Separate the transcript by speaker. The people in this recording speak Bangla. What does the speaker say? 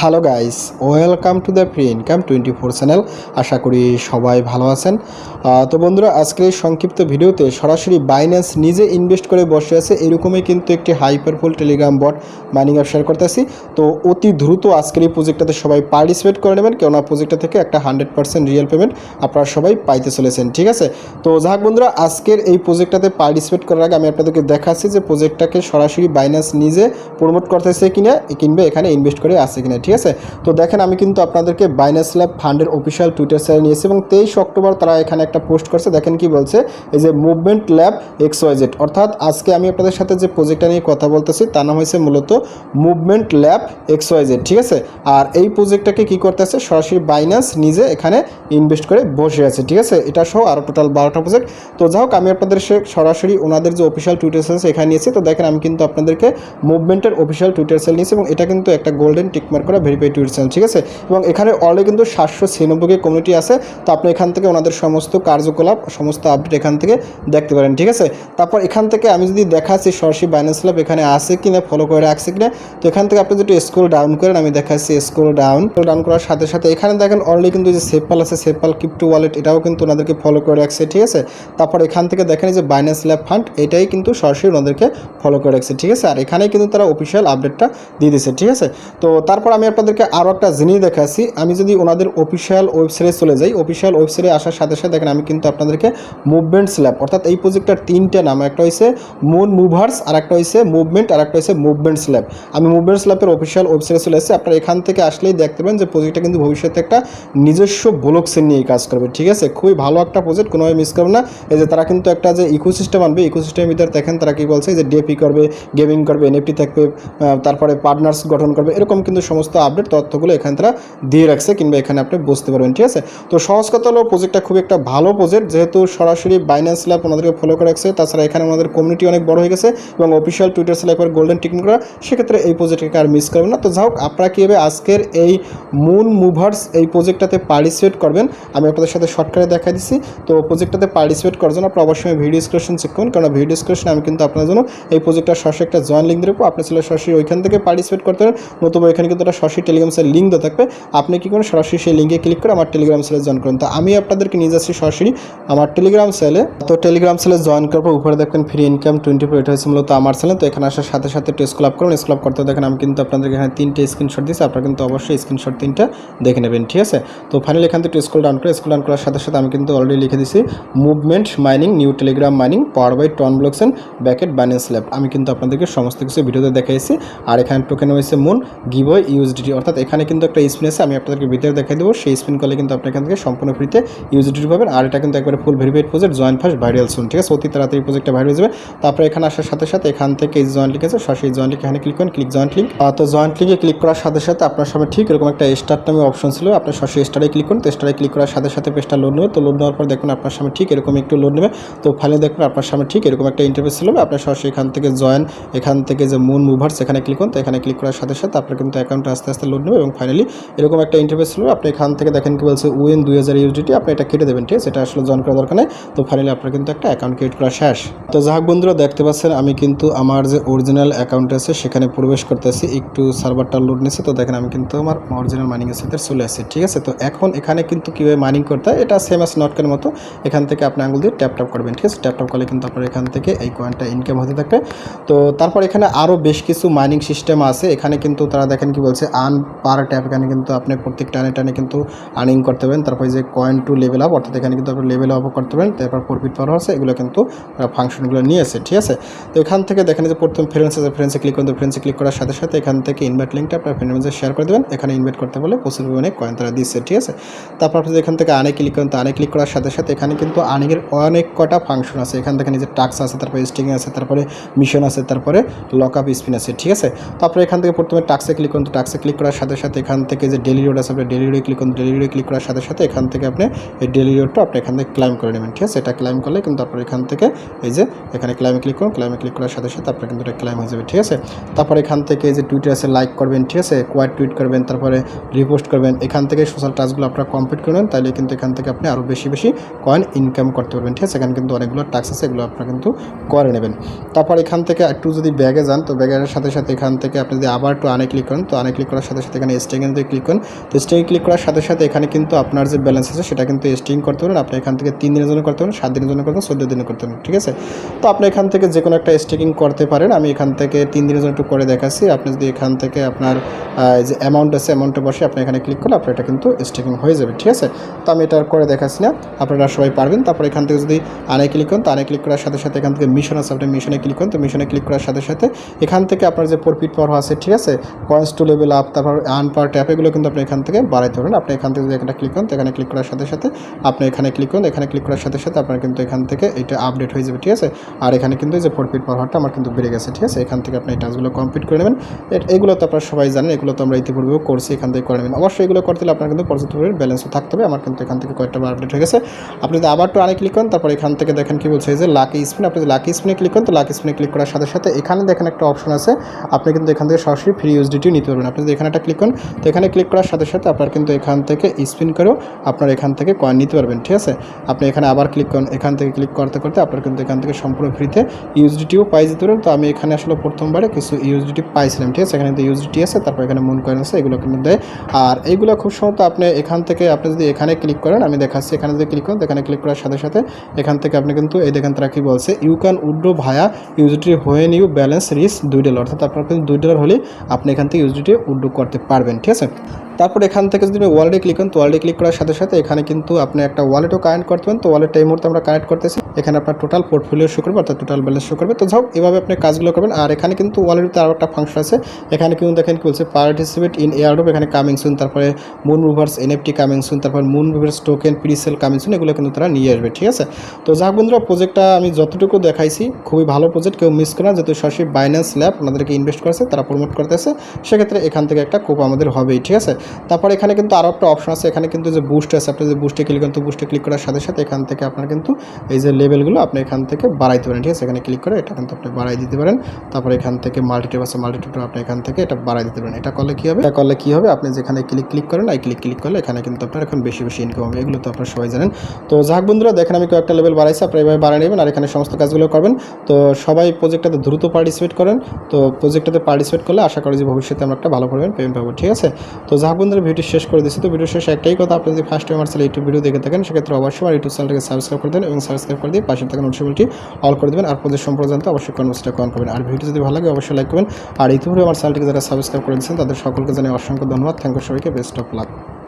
Speaker 1: Hello guys welcome to the free income twenty four channel আশা করি সবাই ভালো আছেন। তো বন্ধুরা, আজকের এই সংক্ষিপ্ত ভিডিওতে সরাসরি বাইন্যান্স নিজে ইনভেস্ট করে বসে আছে, এরকমই কিন্তু একটি হাইপারফুল Telegram bot mining app share করতেছি। তো অতি দ্রুত আজকের এই প্রজেক্টটাতে সবাই পার্টিসিপেট করে নেবেন, কেননা প্রজেক্টটা থেকে একটা হান্ড্রেড পার্সেন্ট রিয়েল পেমেন্ট আপনারা সবাই পাইতে চলেছেন, ঠিক আছে? তো যাক বন্ধুরা, আজকের এই প্রজেক্টটাতে পার্টিসিপেট করার আগে আমি আপনাদেরকে দেখাচ্ছি যে প্রজেক্টটাকে সরাসরি বাইন্যান্স নিজে প্রমোট করতেছে কিনা, কিনবে, এখানে ইনভেস্ট করে আছে কিনা ঠিক আছে? তো দেখেন, আমি কিন্তু আপনাদেরকে বাইন্যান্স ল্যাব ফান্ডের অফিসিয়াল টুইটার চ্যানেল নিয়েছি এবং তেইশ অক্টোবর তারা এখানে একটা পোস্ট করছে। দেখেন কি বলছে? এই যে মুভমেন্ট ল্যাব এক্স ওয়াইজেড অর্থাৎ আজকে আমি আপনাদের সাথে যে প্রজেক্টটা নিয়ে কথা বলতেছি, তার নাম হয়েছে মূলত মুভমেন্ট ল্যাব এক্স ওয়াইজেড ঠিক আছে? আর এই প্রজেক্টটাকে কি করতেছে? সরাসরি বাইন্যান্স নিজে এখানে ইনভেস্ট করে বসে আছে, ঠিক আছে? এটা সহ আরও টোটাল বারোটা প্রজেক্ট তো যাই হোক, আমি আপনাদের সে সরাসরি ওনাদের যে অফিসিয়াল টুইটার সেল এখানে নিয়েছি। তো দেখেন, আমি কিন্তু আপনাদেরকে মুভমেন্টের অফিসিয়াল টুইটার সেল নিয়েছি এবং এটা কিন্তু একটা গোল্ডেন টিকমার্ক করা ভেরিফাইড টুইটার সেল ঠিক আছে? এবং এখানে অলরেডি কিন্তু সাতশো ছিয়ানব্বই কমিউনিটি আছে, তো আপনি এখান থেকে ওনাদের সমস্ত কার্যকলাপ, সমস্ত আপডেট এখান থেকে দেখতে পারেন, ঠিক আছে? তারপর এখান থেকে আমি যদি দেখাচ্ছি সরাসরি বাইন্যান্স ল্যাব এখানে আছে কিনা ফলো করে রাখছে কিনা, তো এখান থেকে আপনি যদি স্ক্রল ডাউন করেন, আমি দেখাচ্ছি স্ক্রল ডাউন ডাউন করার সাথে সাথে এখানে দেখেন অলরেডি কিন্তু যে সেপাল আছে সেপাল ক্রিপ্টো ওয়ালেট এটাও কিন্তু ওনাদেরকে ফলো করে রাখছে, ঠিক আছে? তারপর এখান থেকে দেখেন যে বাইন্যান্স ল্যাব ফান্ড এটাই কিন্তু সরাসরি ওনাদেরকে ফলো করে রাখছে, ঠিক আছে? আর এখানেই কিন্তু তারা অফিসিয়াল আপডেটটা দিয়ে দিচ্ছে ঠিক আছে? তো তারপর আমি আপনাদেরকে আরও একটা জিনিস দেখাচ্ছি। আমি যদি ওনাদের অফিসিয়াল ওয়েবসাইটে চলে যাই অফিসিয়াল ওয়েবসাইটে আসার সাথে সাথে দেখেন আমি কিন্তু আপনাদেরকে মুভমেন্ট স্ল্যাব অর্থাৎ এই প্রজেক্টটার তিনটে নাম, একটা হয়েছে মুন মুভার্স আর একটা হয়েছে মুভমেন্ট আর একটা হয়েছে মুভমেন্ট স্ল্যাব আমি মুভমেন্ট স্ল্যাবের অফিসিয়াল ওয়েবসাইটে চলে এসেছি আপনারা এখান থেকে আসলেই দেখতে পাবেন যে প্রজেক্টটা কিন্তু ভবিষ্যতে একটা নিজস্ব ব্লক সেন নিয়ে কাজ করবে, ঠিক আছে? খুবই ভালো একটা প্রজেক্ট কোনোভাবে মিস করবে না। এই যে তারা কিন্তু একটা যে ইকোসিস্টেম আনবে ইকোসিস্টেমের ভিতরে দেখেন তারা কি বলছে যে ডেপি করবে গেমিং করবে এনএফটি থাকবে তারপরে পার্টনার্স গঠন করবে, এরকম কিন্তু সমস্ত আপডেট তথ্যগুলো এখানে তারা দিয়ে রাখছে কিংবা এখানে আপনি বুঝতে পারবেন, ঠিক আছে? তো সহজ কথা হলো প্রজেক্টটা খুব একটা ভালো প্রজেক্ট যেহেতু সরাসরি বাইন্যান্স ল্যাব ওনাদেরকে ফলো করে রাখছে, তাছাড়া এখানে আমাদের কমিউনিটি অনেক বড় হয়ে গেছে এবং অফিসিয়াল টুইটার স্ল্যাব একবার গোল্ডেন টিকিং করা, সেক্ষেত্রে এই প্রজেক্টটাকে আর মিস করবেন না। তো যাই হোক, আপনারা কীভাবে আজকের এই মুন মুভার্স এই প্রজেক্টটাতে পার্টিসিপেট করবেন? আমি আপনাদের সাথে শর্টকাটে দেখা দিচ্ছি। তো প্রজেক্টটাতে পার্টিসিপেট করার জন্য আপনারা অবশ্যই ভিডিও ডিসক্রিপশন চেক করুন কারণ ভিডিও ডিসক্রিপশন আমি কিন্তু আপনার জন্য এই প্রজেক্টটা সরাসরি একটা জয়েন লিঙ্ক দেবো আপনি ছিল সরাসরি ওইখান থেকে পার্টিসিপেট করতে পারেন, নতুবা এখানে কিন্তু একটা সরাসরি টেলিগ্রাম সেল লিঙ্ক দেওয়া থাকবে। আপনি কি করেন সরাসরি সেই লিঙ্কে ক্লিক করে আমার টেলিগ্রাম সেলে জয়েন করুন? তো আমি আপনাদেরকে নিয়ে যাচ্ছি সরাসরি আমার টেলিগ্রাম সেলে তো টেলিগ্রাম সেলে জয়েন করার পর উপরে দেখবেন ফ্রি ইনকাম টোয়েন্টি ফোর এটা হয়েছে মূলত আমার সেলে তো এখানে আসার সাথে সাথে টেস্ট ক্লাব করুন। স্ক্লাব করতে দেখেন আমি কিন্তু আপনাদেরকে এখানে তিনটে স্ক্রিনশট দিচ্ছি আপনারা কিন্তু অবশ্যই স্ক্রিনশট তিনটা দেখে নেবেন, ঠিক আছে? তো ফাইনালি এখান থেকে স্কুল ডাউন করে স্কুল ডাউন করার সাথে সাথে আমি কিন্তু অলরেডি লিখে দিছি movement mining new Telegram mining power by Ton blocks and bracket Binance lab আমি কিন্তু আপনাদেরকে সমস্ত কিছু ভিডিওতে দেখাইছি। আর এখানে টোকেন হয়েছে মুন গিভওয়ে ইউএসডিটি অর্থাৎ এখানে কিন্তু একটা স্পিন আছে, আমি আপনাদেরকে ভিতরে দেখাই দেবো। সেই স্পিন করলে কিন্তু আপনি এখান থেকে সম্পূর্ণ ফ্রিতে ইউএসডিটি পাবেন। আর এটা কিন্তু একবারে full verified project join first viral শুন ঠিক আছে? অতি তাড়াতাড়ি প্রজেক্টটা ভাইরাল যাবে। তারপরে এখানে আসার সাথে সাথে এখান থেকে জয়েন্ট লিঙ্ক আছে সরাসরি জয়েন্ট লিঙ্ক এখানে ক্লিক করেন ক্লিক জয়েন্ট লিঙ্ক তো জয়েন্ট লিঙ্কে ক্লিক করার সাথে সাথে আপনার সামনে ঠিক এরকম একটা স্টার্ট নামে অপশন ছিল। আপনি সরাসরি স্টারে ক্লিক করুন, তো স্টারে ক্লিক করার সাথে সাথে পেজটা লোড নেবে। তো লোড নেওয়ার পর দেখুন আপনার সামনে ঠিক এরকম একটু লোড নেবে। তো ফাইনালি দেখুন আপনার সামনে ঠিক এরকম একটা ইন্টারফেস ছিল। আপনার সরাসরি এখান থেকে জয়েন এখান থেকে যে মুন মুভার্স এখানে ক্লিক করুন। তো এখানে ক্লিক করার সাথে সাথে আপনার কিন্তু অ্যাকাউন্টটা আস্তে আস্তে লোড নেবে এবং ফাইনালি এরকম একটা ইন্টারফেস ছিল আপনি এখান থেকে দেখেন কি বলছে উইন দুই হাজার ইউডিটি আপনি এটা কেটে দেবেন, ঠিক এটা আসলে জয়েন করা দরকার নেই। তো ফাইনালি আপনার কিন্তু একটা অ্যাকাউন্ট ক্রিয়েট করা শেষ। তো যাক বন্ধুরা, দেখতে পাচ্ছেন আমি কিন্তু আমার যে অরিজিনাল অ্যাকাউন্ট আছে সেখানে প্রবেশ করতেছি। একটু সার্ভারটা লোড নিচ্ছে, তো দেখেন আমি কিন্তু আমার অরিজিনাল মাইনিংয়ের সাথে চলে আসছি, ঠিক আছে? তো এখন এখানে কিন্তু কীভাবে মাইনিং করতে হয়, এটা সেম আস নটকের মতো। এখান থেকে আপনি আঙুল দিয়ে ট্যাপ করবেন, ঠিক আছে? ট্যাপ করলে কিন্তু আপনার এখান থেকে এই কয়েনটা ইনকাম হতে থাকবে। তো তারপর এখানে আরও বেশ কিছু মাইনিং সিস্টেম আছে। এখানে কিন্তু তারা দেখেন কি বলছে আন পার ট্যাপ এখানে কিন্তু আপনি প্রত্যেক টানে টানে কিন্তু আর্নিং করতে পারেন তারপরে যে কয়েন টু লেভেল আপ অর্থাৎ এখানে কিন্তু আপনি লেভেল আপও করতে পারেন তারপর প্রফিট পাওয়ার আছে এগুলো কিন্তু ফাংশনগুলো নিয়ে নিয়েছে ঠিক আছে? তো এখান থেকে দেখেন যে প্রথম ফ্রেন্ডস আছে ফ্রেন্ডসে ক্লিক করতে ফ্রেন্ডসে ক্লিক করার সাথে সাথে এখান থেকে ইনভাইট লিঙ্কটা আপনার ফ্রেন্ডে শেয়ার করে দেবেন। এখানে ইনভাইট করতে বলে প্রচুর পরিমাণে কয়েন তারা দিচ্ছে ঠিক আছে? তারপর আপনি এখান থেকে আনে ক্লিক করেন, তো আনে ক্লিক করার সাথে সাথে এখানে কিন্তু আর্নিংয়ের অনেক কটা ফাংশন আছে। এখান থেকে নিজের টাক্স আছে, তারপরে স্টিং আছে, তারপরে মিশন আছে, তারপরে লক আপ স্পিন আছে, ঠিক আছে? তারপরে এখান থেকে প্রথমে টাক্সে ক্লিক করুন, তো টাক্সে ক্লিক করার সাথে সাথে এখান থেকে যে ডেলি রোড আছে, আপনি ডেলি রোডে ক্লিক করুন ডেলি রোডে ক্লিক করার সাথে সাথে এখান থেকে আপনি এই ডেলি রোডটা আপনি এখান থেকে ক্লাইম করে নেবেন, ঠিক আছে? এটা ক্লাইম করলে কিন্তু আপনার এখান থেকে এই যে এখানে ক্লাইমে ক্লিক করুন ক্লাইমে ক্লিক করার সাথে সাথে আপনার কিন্তু এটা ক্লাইম হয়ে যাবে, ঠিক আছে? তারপর এখান থেকে যে টুইটার আছে লাইক করবেন, ঠিক আছে? কোয়াইট টুইট করবেন, তারপরে রিপোস্ট করবেন, এখান থেকে সোশ্যাল টাস্কগুলো আপনারা কমপ্লিট করবেন তাহলে কিন্তু এখান থেকে আপনি আরও বেশি বেশি কয়েন ইনকাম করতে পারবেন, ঠিক আছে? এখানে কিন্তু অনেকগুলো টাস্ক আছে, এগুলো আপনারা কিন্তু করে নেবেন। তারপর এখান থেকে একটু যদি ব্যাগে যান, তো ব্যাগের সাথে সাথে এখান থেকে আপনি যদি আবার একটু আনে ক্লিক করেন, তো আনে ক্লিক ক্লিক করার সাথে সাথে এখানে স্টেকিং যদি ক্লিক করেন। তো স্টেকিং ক্লিক করার সাথে সাথে এখানে কিন্তু আপনার যে ব্যালেন্স আছে, সেটা কিন্তু স্টেকিং করতে পারেন আপনি এখান থেকে তিন দিনের জন্য করতে পারেন সাত দিনের জন্য করতে পারেন চোদ্দ দিনে করতে পারেন ঠিক আছে? তো আপনি এখান থেকে যে কোনো একটা স্টেকিং করতে পারেন। আমি এখান থেকে তিন দিনের জন্য একটু করে দেখাচ্ছি। আপনি যদি এখান থেকে আপনার যে অ্যামাউন্ট আছে অ্যামাউন্টে বসে আপনি এখানে ক্লিক করলে আপনার এটা কিন্তু স্টেকিং হয়ে যাবে, ঠিক আছে? তো আমি এটা করে দেখাচ্ছি না। আপনারা সবাই পারবেন। তারপর এখান থেকে যদি আনে ক্লিক করেন, তো আনে ক্লিক করার সাথে সাথে এখান থেকে মিশন আছে। আপনি মিশনে ক্লিক করেন, তো মিশনে ক্লিক করার সাথে সাথে এখান থেকে আপনার যে প্রফিট পাওয়ার আছে, ঠিক আছে? কয়েন্স টু লেভেল তারপর আর্ন পার ট্যাপ এগুলো কিন্তু আপনি এখান থেকে বাড়াইতে পারেন আপনি এখান থেকে যদি এখানে ক্লিক করেন, তো এখানে ক্লিক করার সাথে সাথে আপনি এখানে ক্লিক করুন, এখানে ক্লিক করার সাথে সাথে আপনার কিন্তু এখান থেকে এটা আপডেট হয়ে যাবে, ঠিক আছে? আর এখানে কিন্তু এই যে প্রফিট পাওয়ারটা আমার কিন্তু বেড়ে গেছে, ঠিক আছে? এখান থেকে আপনি এই টাস্কগুলো কমপ্লিট করে নেবেন। এগুলো তো আপনারা সবাই জানেন, এগুলো তো আমরা ইতিপূর্বেও করছি এখান থেকে করে নেবেন। অবশ্যই এগুলো করতে হলে আপনার কিন্তু পর্যাপ্ত ব্যালেন্সও থাকতে হবে। আমার কিন্তু এখান থেকে কয়েকটা আপডেট হয়ে গেছে। আপনি যদি আবার তো আনে ক্লিক করেন, তারপর এখান থেকে দেখেন কি বলছে যে লাকি স্পিন আপনি যদি লাকি স্পিনে ক্লিক করেন, তো লাকি স্পিনে ক্লিক করার সাথে সাথে এখানে দেখেন একটা অপশন আছে। আপনি কিন্তু এখান থেকে সরাসরি ফ্রি ইউএসডিটিও নিতে পারবেন। আপনি যদি এখানে একটা ক্লিক করেন, তো এখানে ক্লিক করার সাথে সাথে আপনার কিন্তু এখান থেকে স্পিন করেও আপনার এখান থেকে কয়েন নিতে পারবেন, ঠিক আছে? আপনি এখানে আবার ক্লিক করেন, এখান থেকে ক্লিক করতে করতে আপনার কিন্তু এখান থেকে সম্পূর্ণ ফ্রিতে ইউএসডিটিও পাই যেতে পারেন। তো আমি এখানে আসলে প্রথমবারে কিছু ইউএসডিটি পাইছিলাম, ঠিক আছে? এখানে কিন্তু ইউএসডিটি আছে, তারপর এখানে মুন কয়েন আছে, এগুলো কিন্তু দেয়। আর এইগুলো খুব সম্ভবত আপনি এখান থেকে আপনি যদি এখানে ক্লিক করেন, আমি দেখাচ্ছি, এখানে যদি ক্লিক করেন এখানে ক্লিক করার সাথে সাথে এখান থেকে আপনি কিন্তু এই দেখেন তারা কি বলছে you can withdraw via UGT হয়ে নিউ ব্যালেন্স রিস দুই ডলার অর্থাৎ আপনার কিন্তু দুই ডলার হলে আপনি এখান থেকে ইউজিটি উড্রো করতে পারবেন, ঠিক আছে? তারপর এখান থেকে যদি আমি ওয়ালেটে ক্লিক করেন, তো ওয়ালেটে ক্লিক করার সাথে সাথে এখানে কিন্তু আপনি একটা ওয়ালেটও কানেক্ট করতে পারেন। তো ওয়ালেটটা এই মুহূর্তে আমরা কানেক্ট করতেছি। এখানে আপনার টোটাল পোর্টফোলিও শো করবে, অর্থাৎ টোটাল ব্যালেন্স শো করবে। তো যাও এভাবে আপনি কাজগুলো করবেন। আর এখানে কিন্তু ওয়ালেটে আরও একটা ফাংশন আছে। এখানে কিন্তু দেখেন কি বলছে পার্টিসিপেট ইন এয়ারড্রপ এখানে কামিং সুন তারপরে Moon Movers NFT coming soon তারপর Moon Movers token presale coming soon এগুলো কিন্তু তারা নিয়ে আসবে, ঠিক আছে? তো যাক বন্ধুরা প্রজেক্টটা আমি যতটুকু দেখাইছি, খুবই ভালো প্রজেক্ট কেউ মিস করে না। যেহেতু সরাসরি বাইন্যান্স ল্যাব আপনাদেরকে ইনভেস্ট করেছে, তারা প্রমোট করতেছে। সেক্ষেত্রে এখান থেকে একটা কোপ আমাদের হবেই, ঠিক আছে? তারপর এখানে কিন্তু আরও একটা অপশন আছে, এখানে কিন্তু যে বুস্ট আছে, আপনি যে বুস্টে ক্লিক করেন তো বুস্টে ক্লিক করার সাথে সাথে এখান থেকে আপনার কিন্তু এই যে লেভেলগুলো আপনি এখান থেকে বাড়াইতে পারেন, ঠিক আছে? এখানে ক্লিক করে এটা কিন্তু আপনি বাড়াই দিতে পারেন। তারপর এখান থেকে মাল্টিটেপ আছে মাল্টিটেপ আপনি এখান থেকে এটা বাড়াই দিতে পারেন। এটা করলে কী হবে? এটা করলে কী হবে? আপনি যেখানে ক্লিক ক্লিক করেন, এই ক্লিক ক্লিক করলে এখানে কিন্তু আপনার এখন বেশি বেশি ইনকাম হবে। এগুলো তো আপনারা সবাই জানেন। তো যাক বন্ধুরা, দেখেন আমি কয়েকটা লেভেল বাড়াইছি আপনি এভাবে বাড়াই নেবেন আর এখানে সমস্ত কাজগুলো করবেন। তো সবাই প্রজেক্টটাতে দ্রুত পার্টিসিপেট করেন। তো প্রজেক্টটাতে পার্টিসিপেট করলে আশা করি যে ভবিষ্যতে আমরা একটা ভালো পরিমাণ পেমেন্ট পাবো, ঠিক আছে? তো যাক বন্ধুরা ভিডিও শেষ করে দিচ্ছি তো ভিডিও শেষ একটাই কথা, আপনি যদি first time channel YouTube video দেখে থাকেন, সেক্ষেত্রে অবশ্যই আমার ইউটিউব চ্যানেলটাকে সাবস্ক্রাইব করে দেন এবং সাবস্ক্রাইব করে দিয়ে পাশে থাকা নোটিফিকেশনটি অল করে দেবেন। আর প্রদেশ সম্পর্কে জানতে অবশ্যই কনভার্সটা কমেন্ট করবেন। আর ভিডিও যদি ভালো লাগে, অবশ্যই লাইক করবেন। আর ইতিপূর্বে আমার চ্যানেলটিকে যারা সাবস্ক্রাইব করেছেন, তাদের সকলকে জানাই অসংখ্য ধন্যবাদ। থ্যাংক ইউ সবাইকে বেস্ট অফ লাক